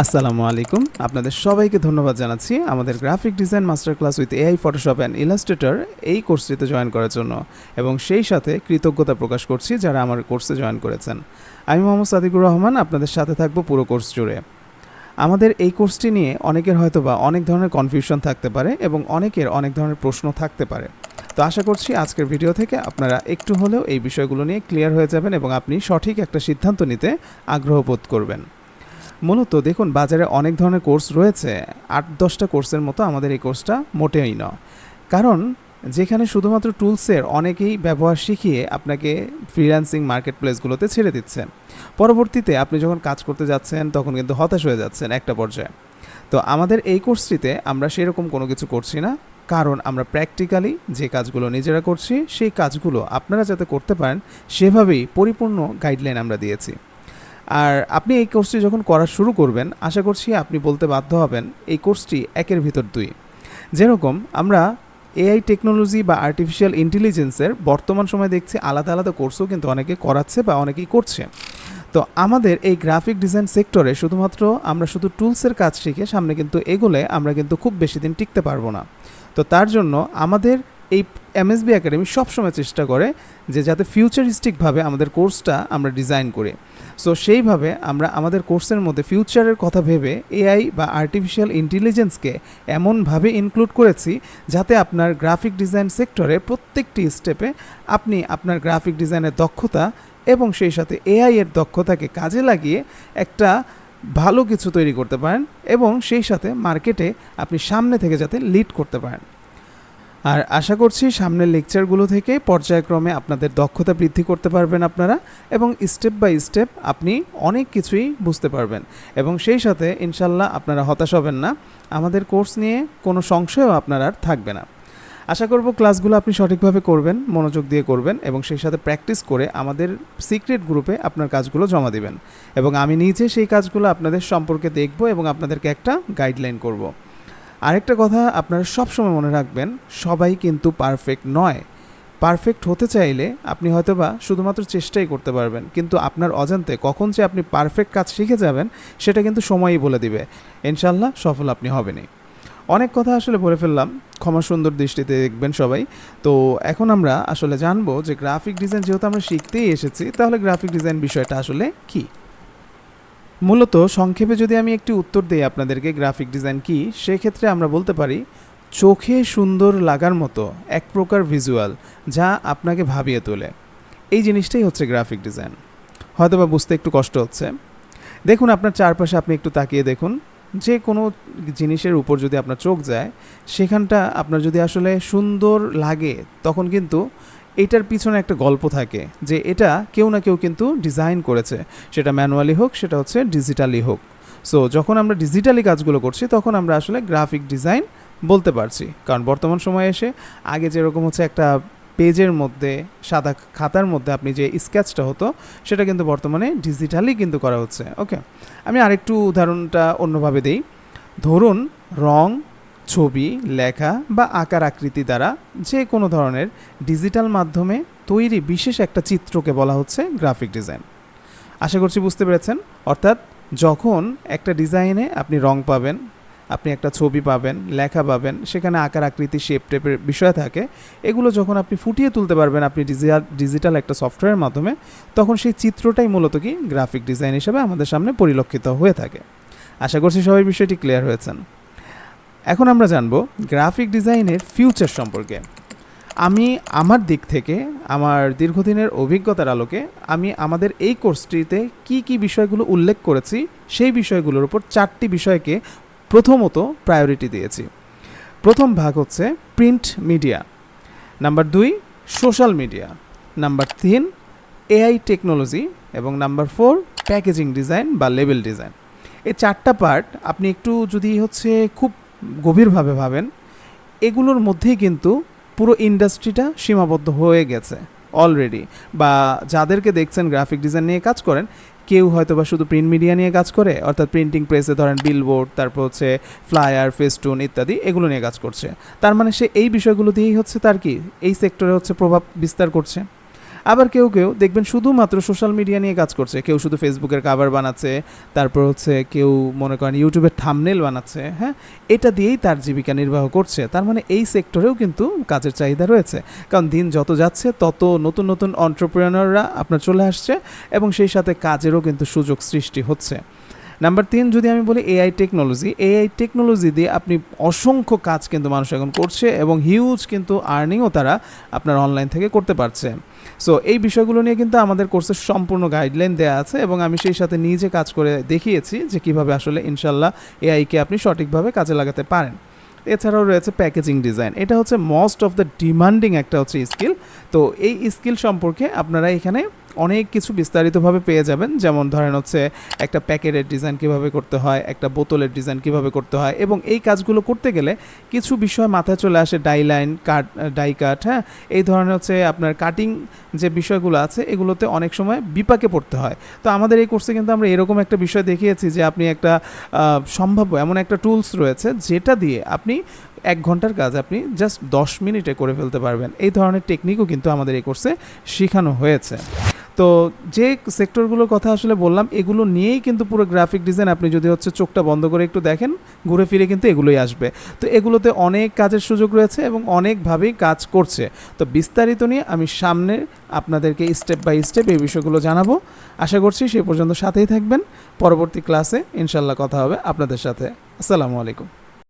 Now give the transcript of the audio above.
আসসালামু আলাইকুম। আপনাদের সবাইকে ধন্যবাদ জানাচ্ছি আমাদের graphic design master class with AI Photoshop and Illustrator এই কোর্সটিতে জয়েন করার জন্য এবং সেই সাথে কৃতজ্ঞতা প্রকাশ করছি যারা আমার কোর্সে জয়েন করেছেন। আমি মোহাম্মদ সাদিকুর রহমান, আপনাদের সাথে থাকব পুরো কোর্স জুড়ে। আমাদের এই কোর্সটি নিয়ে অনেকের হয়তো বা অনেক ধরনের কনফিউশন থাকতে পারে এবং অনেকের অনেক ধরনের প্রশ্ন থাকতে পারে। তো আশা করছি আজকের ভিডিও থেকে আপনারা একটু হলেও এই বিষয়গুলো নিয়ে ক্লিয়ার হয়ে যাবেন এবং আপনি সঠিক একটা সিদ্ধান্ত নিতে আগ্রহ বোধ করবেন। মূলত দেখুন, বাজারে অনেক ধরনের কোর্স রয়েছে। আট, দশটা কোর্সের মতো আমাদের এই কোর্সটা মোটেই নয়। কারণ যেখানে শুধুমাত্র টুলসের অনেকেই ব্যবহার শিখিয়ে আপনাকে ফ্রিল্যান্সিং মার্কেট প্লেসগুলোতে ছেড়ে দিচ্ছেন। পরবর্তীতে আপনি যখন কাজ করতে যাচ্ছেন, তখন কিন্তু হতাশ হয়ে যাচ্ছেন একটা পর্যায়ে। তো আমাদের এই কোর্সটিতে আমরা সেরকম কোনো কিছু করছি না। কারণ আমরা প্র্যাকটিক্যালি যে কাজগুলো নিজেরা করছি, সেই কাজগুলো আপনারা যাতে করতে পারেন, সেভাবেই পরিপূর্ণ গাইডলাইন আমরা দিয়েছি। আর আপনি এই কোর্সটি যখন করা শুরু করবেন, আশা করছি আপনি বলতে বাধ্য হবেন, এই কোর্সটি একের ভিতর দুই। যেরকম আমরা এআই টেকনোলজি বা আর্টিফিশিয়াল ইন্টেলিজেন্সের বর্তমান সময় দেখছি আলাদা আলাদা কোর্সও কিন্তু অনেকে করাচ্ছে বা অনেকেই করছে। তো আমাদের এই গ্রাফিক ডিজাইন সেক্টরে শুধুমাত্র আমরা শুধু টুলসের কাজ শিখে সামনে কিন্তু এগোলে আমরা কিন্তু খুব বেশি দিন টিকতে পারব না। তো তার জন্য আমাদের এই এমএসবি একাডেমি সবসময় চেষ্টা করে যে যাতে ফিউচারিস্টিকভাবে আমাদের কোর্সটা আমরা ডিজাইন করি। সো সেইভাবে আমরা আমাদের কোর্সের মধ্যে ফিউচারের কথা ভেবে এআই বা আর্টিফিশিয়াল ইন্টেলিজেন্সকে এমনভাবে ইনক্লুড করেছি যাতে আপনার গ্রাফিক ডিজাইন সেক্টরে প্রত্যেকটি স্টেপে আপনি আপনার গ্রাফিক ডিজাইনের দক্ষতা এবং সেই সাথে এআই এর দক্ষতাকে কাজে লাগিয়ে একটা ভালো কিছু তৈরি করতে পারেন এবং সেই সাথে মার্কেটে আপনি সামনে থেকে যাতে লিড করতে পারেন। আর আশা করছি সামনের লেকচারগুলো থেকে পর্যায়ক্রমে আপনাদের দক্ষতা বৃদ্ধি করতে পারবেন আপনারা এবং স্টেপ বাই স্টেপ আপনি অনেক কিছুই বুঝতে পারবেন। এবং সেই সাথে ইনশাল্লাহ আপনারা হতাশ হবেন না, আমাদের কোর্স নিয়ে কোনো সংশয়ও আপনার আর থাকবে না। আশা করব ক্লাসগুলো আপনি সঠিকভাবে করবেন, মনোযোগ দিয়ে করবেন এবং সেই সাথে প্র্যাকটিস করে আমাদের সিক্রেট গ্রুপে আপনার কাজগুলো জমা দিবেন। এবং আমি নিজে সেই কাজগুলো আপনাদের সম্পর্কে দেখব এবং আপনাদেরকে একটা গাইডলাইন করব। আরেকটা কথা আপনারা সবসময় মনে রাখবেন, সবাই কিন্তু পারফেক্ট নয়। পারফেক্ট হতে চাইলে আপনি হয়তোবা শুধুমাত্র চেষ্টাই করতে পারবেন, কিন্তু আপনার অজান্তে কখন যে আপনি পারফেক্ট কাজ শিখে যাবেন, সেটা কিন্তু সময়ই বলে দিবে। ইনশাল্লাহ সফল আপনি হবেনই। অনেক কথা আসলে বলে ফেললাম, ক্ষমা সুন্দর দৃষ্টিতে দেখবেন সবাই। তো এখন আমরা আসলে জানব যে গ্রাফিক ডিজাইন যেহেতু আমরা শিখতেই এসেছি, তাহলে গ্রাফিক ডিজাইন বিষয়টা আসলে কী? মূলত সংক্ষেপে যদি আমি একটি উত্তর দিই আপনাদেরকে গ্রাফিক ডিজাইন কি, সেক্ষেত্রে আমরা বলতে পারি, চোখে সুন্দর লাগার মতো এক প্রকার ভিজুয়াল যা আপনাকে ভাবিয়ে তোলে। এই জিনিসটাই হচ্ছে গ্রাফিক ডিজাইন হয়তো বা বুঝতে একটু কষ্ট হচ্ছে। দেখুন, আপনার চারপাশে আপনি একটু তাকিয়ে দেখুন, যে কোনো জিনিসের উপর যদি আপনার চোখ যায়, সেখানটা আপনার যদি আসলে সুন্দর লাগে, তখন কিন্তু এটার পিছনে একটা গল্প থাকে যে এটা কেউ না কেউ কিন্তু ডিজাইন করেছে। সেটা ম্যানুয়ালি হোক, সেটা হচ্ছে ডিজিটালি হোক। সো যখন আমরা ডিজিটালি কাজগুলো করছি, তখন আমরা আসলে গ্রাফিক ডিজাইন বলতে পারছি। কারণ বর্তমান সময়ে এসে আগে যেরকম হচ্ছে একটা পেজের মধ্যে, সাদা খাতার মধ্যে আপনি যে স্কেচটা হতো, সেটা কিন্তু বর্তমানে ডিজিটালি কিন্তু করা হচ্ছে। ওকে আমি আরেকটু উদাহরণটা অন্যভাবে দিই। ধরুন, রং ছবি, লেখা বা আকার আকৃতি দ্বারা যে কোনো ধরনের ডিজিটাল মাধ্যমে তৈরি বিশেষ একটা চিত্রকে বলা হচ্ছে গ্রাফিক ডিজাইন। আশা করছি বুঝতে পেরেছেন? অর্থাৎ যখন একটা ডিজাইনে আপনি রং পাবেন, আপনি একটা ছবি পাবেন, লেখা পাবেন, সেখানে আকার আকৃতি শেপ টেপের বিষয় থাকে, এগুলো যখন আপনি ফুটিয়ে তুলতে পারবেন আপনি ডিজিটাল ডিজিটাল একটা সফটওয়্যারের মাধ্যমে, তখন সেই চিত্রটাই মূলত কি? গ্রাফিক ডিজাইন হিসেবে আমাদের সামনে পরিলক্ষিত হয়ে থাকে। আশা করছি সবাই বিষয়টি ক্লিয়ার হয়েছেন। এখন আমরা জানব গ্রাফিক ডিজাইনের ফিউচার সম্পর্কে। আমি আমার দিক থেকে, আমার দীর্ঘদিনের অভিজ্ঞতার আলোকে, আমি আমাদের এই কোর্সটিতে কি কি বিষয়গুলো উল্লেখ করেছি, সেই বিষয়গুলোর উপর চারটি বিষয়কে প্রথমত প্রায়োরিটি দিয়েছি। প্রথম ভাগ হচ্ছে প্রিন্ট মিডিয়া নাম্বার দুই সোশ্যাল মিডিয়া নাম্বার তিন এআই টেকনোলজি এবং নাম্বার ফোর প্যাকেজিং ডিজাইন বা লেবেল ডিজাইন এই চারটা পার্ট আপনি একটু যদি হচ্ছে খুব গভীরভাবে ভাবেন, এগুলোর মধ্যেই কিন্তু পুরো ইন্ডাস্ট্রিটা সীমাবদ্ধ হয়ে গেছে অলরেডি বা যাদেরকে দেখছেন গ্রাফিক ডিজাইন নিয়ে কাজ করেন, কেউ হয়তো বা শুধু প্রিন্ট মিডিয়া নিয়ে কাজ করে, অর্থাৎ প্রিন্টিং প্রেসে ধরেন বিলবোর্ড তারপর হচ্ছে ফ্লায়ার ফেস্টুন ইত্যাদি এগুলো নিয়ে কাজ করছে। তার মানে সে এই বিষয়গুলো দিয়েই হচ্ছে তার কি? এই সেক্টরে হচ্ছে প্রভাব বিস্তার করছে। আবার কেউ কেউ দেখবেন শুধুমাত্র সোশ্যাল মিডিয়া নিয়ে কাজ করছে। কেউ শুধু ফেসবুকের কাভার বানাচ্ছে, তারপর হচ্ছে কেউ মনে করেন ইউটিউবের থামনেল বানাচ্ছে হ্যাঁ? এটা দিয়েই তার জীবিকা নির্বাহ করছে। তার মানে এই সেক্টরেও কিন্তু কাজের চাহিদা রয়েছে। কারণ দিন যত যাচ্ছে, তত নতুন নতুন অন্টারপ্রেনাররা আপনার চলে আসছে এবং সেই সাথে কাজেরও কিন্তু সুযোগ সৃষ্টি হচ্ছে। নাম্বার তিন, যদি আমি বলি এআই টেকনোলজি এআই টেকনোলজি দিয়ে আপনি অসংখ্য কাজ কিন্তু মানুষ এখন করছে এবং হিউজ কিন্তু আর্নিংও তারা আপনার অনলাইন থেকে করতে পারছে। সো এই বিষয়গুলো নিয়ে কিন্তু আমাদের কোর্সের সম্পূর্ণ গাইডলাইন দেওয়া আছে এবং আমি সেই সাথে নিজে কাজ করে দেখিয়েছি যে কীভাবে আসলে ইনশাল্লাহ এআইকে আপনি সঠিকভাবে কাজে লাগাতে পারেন। এছাড়াও রয়েছে প্যাকেজিং ডিজাইন এটা হচ্ছে মোস্ট অফ দ্য ডিমান্ডিং একটা হচ্ছে স্কিল তো এই স্কিল সম্পর্কে আপনারা এখানে অনেক কিছু বিস্তারিতভাবে পেয়ে যাবেন। যেমন ধরেন হচ্ছে একটা প্যাকেটের ডিজাইন কীভাবে করতে হয়, একটা বোতলের ডিজাইন কীভাবে করতে হয় এবং এই কাজগুলো করতে গেলে কিছু বিষয় মাথায় চলে আসে, die line, cut die cut হ্যাঁ? এই ধরনের হচ্ছে আপনার কাটিং যে বিষয়গুলো আছে, এগুলোতে অনেক সময় বিপাকে পড়তে হয়। তো আমাদের এই কোর্সে কিন্তু আমরা এরকম একটা বিষয় দেখিয়েছি যে আপনি একটা সম্ভাব্য এমন একটা টুলস রয়েছে যেটা দিয়ে আপনি এক ঘণ্টার কাজ আপনি জাস্ট দশ মিনিটে করে ফেলতে পারবেন। এই ধরনের টেকনিকও কিন্তু আমাদের এই কোর্সে শেখানো হয়েছে। তো যে সেক্টরগুলোর কথা আসলে বললাম, এগুলো নিয়েই কিন্তু পুরো গ্রাফিক ডিজাইন আপনি যদি হচ্ছে চোখটা বন্ধ করে একটু দেখেন, ঘুরে ফিরে কিন্তু এগুলোই আসবে। তো এগুলোতে অনেক কাজের সুযোগ রয়েছে এবং অনেকভাবেই কাজ করছে। তো বিস্তারিত নিয়ে আমি সামনে আপনাদেরকে স্টেপ বাই স্টেপ এই বিষয়গুলো জানাব। আশা করছি সে পর্যন্ত সাথেই থাকবেন। পরবর্তী ক্লাসে ইনশাল্লাহ কথা হবে আপনাদের সাথে। আসসালামু আলাইকুম।